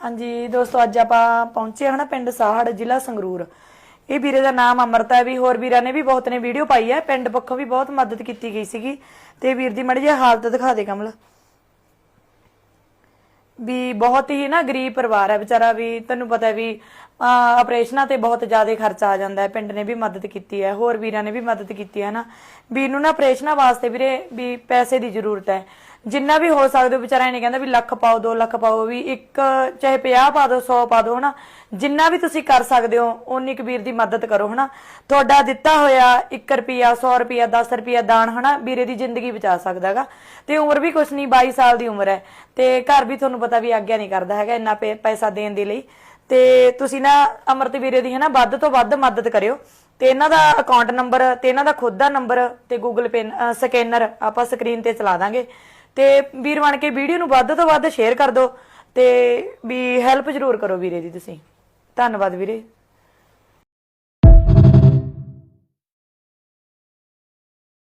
ਹਾਂਜੀ ਦੋਸਤੋ ਅੱਜ ਆਪਾਂ ਪਹੁੰਚੇ ਹਾਂ ਨਾ ਪਿੰਡ ਸਾਹੜ ਜ਼ਿਲ੍ਹਾ ਸੰਗਰੂਰ। ਇਹ ਵੀਰੇ ਦਾ ਨਾਮ ਅਮਰਤਾ ਹੈ ਵੀ ਹੋਰ ਵੀਰਾਂ ਨੇ ਵੀ ਬਹੁਤ ਨੇ ਵੀਡੀਓ ਪਾਈ ਹੈ। ਪਿੰਡ ਪੱਖੋਂ ਵੀ ਬਹੁਤ ਮਦਦ ਕੀਤੀ ਗਈ ਸੀਗੀ। ਤੇ ਵੀਰ ਦੀ ਮੜੀ ਜਿਹੀ ਹਾਲਤ ਦਿਖਾ ਦੇ ਕਮਲ। ਵੀ ਬਹੁਤ ਹੀ ਨਾ ਗਰੀਬ ਪਰਿਵਾਰ ਹੈ ਵਿਚਾਰਾ ਵੀ ਤੈਨੂੰ ਪਤਾ ਵੀ ਅਹ, ਆਪਰੇਸ਼ਨਾਂ ਤੇ ਬਹੁਤ ਜ਼ਿਆਦਾ ਖਰਚਾ ਆ ਜਾਂਦਾ ਹੈ। ਪਿੰਡ ਨੇ ਵੀ ਮਦਦ ਕੀਤੀ ਹੈ ਹੋਰ ਵੀਰਾਂ ਨੇ ਵੀ ਮਦਦ ਕੀਤੀ ਹੈ ਨਾ। ਵੀਰ ਨੂੰ ਨਾ ਆਪਰੇਸ਼ਨਾਂ ਵਾਸਤੇ ਵੀਰੇ ਵੀ ਪੈਸੇ ਦੀ ਜ਼ਰੂਰਤ ਹੈ। ਜਿੰਨਾ ਵੀ ਹੋ ਸਕਦਾ, ਵਿਚਾਰਾ ਇਹ ਨਹੀਂ ਕਹਿੰਦਾ ਵੀ ਲੱਖ ਪਾਓ 2 ਲੱਖ ਪਾਓ, ਵੀ ਇੱਕ, ਚਾਹੇ 50 ਪਾ ਦਿਓ 100 ਪਾ ਦਿਓ ਹਨਾ? ਜਿੰਨਾ ਵੀ ਤੁਸੀਂ ਕਰ ਸਕਦੇ ਹੋ, ਓਨੀ ਕਬੀਰ ਦੀ ਮਦਦ ਕਰੋ, ਹਨਾ? ਤੁਹਾਡਾ ਦਿੱਤਾ ਹੋਇਆ 1 ਰੁਪਿਆ 100 ਰੁਪਿਆ 10 ਰੁਪਿਆ ਦਾਨ, ਹਨਾ? ਵੀਰੇ ਦੀ ਜ਼ਿੰਦਗੀ ਬਚਾ ਸਕਦਾ ਹੈਗਾ ਤੇ ਉਮਰ ਵੀ ਕੁਛ ਨਹੀਂ 22 ਸਾਲ ਦੀ ਉਮਰ ਹੈ। ਤੇ ਘਰ ਵੀ ਤੁਹਾਨੂੰ ਪਤਾ ਵੀ ਆਗਿਆ ਨਹੀਂ ਕਰਦਾ ਹੈਗਾ ਇੰਨਾ ਪੈਸਾ ਦੇਣ ਦੇ ਲਈ। ਤੇ ਤੁਸੀਂ ਨਾ ਅਮਰਤ ਵੀਰੇ ਦੀ, ਹਨਾ, ਵੱਧ ਤੋਂ ਵੱਧ ਮਦਦ ਕਰਿਓ। ਤੇ ਇਹਨਾਂ ਦਾ ਅਕਾਊਂਟ ਨੰਬਰ ਤੇ ਇਹਨਾਂ ਦਾ ਖੁਦ ਦਾ ਨੰਬਰ ਤੇ ਗੂਗਲ ਪੇ ਸਕੈਨਰ ਆਪਾਂ ਸਕਰੀਨ ਤੇ ਚਲਾ ਦਾਂਗੇ। ਤੇ ਵੀਰ ਬਣ ਕੇ ਵੀਡੀਓ ਨੂੰ ਵੱਧ ਤੋਂ ਵੱਧ ਸ਼ੇਅਰ ਕਰ ਦਿਓ ਤੇ ਵੀ ਹੈਲਪ ਜ਼ਰੂਰ ਕਰੋ ਵੀਰੇ ਦੀ ਤੁਸੀਂ। ਧੰਨਵਾਦ ਵੀਰੇ।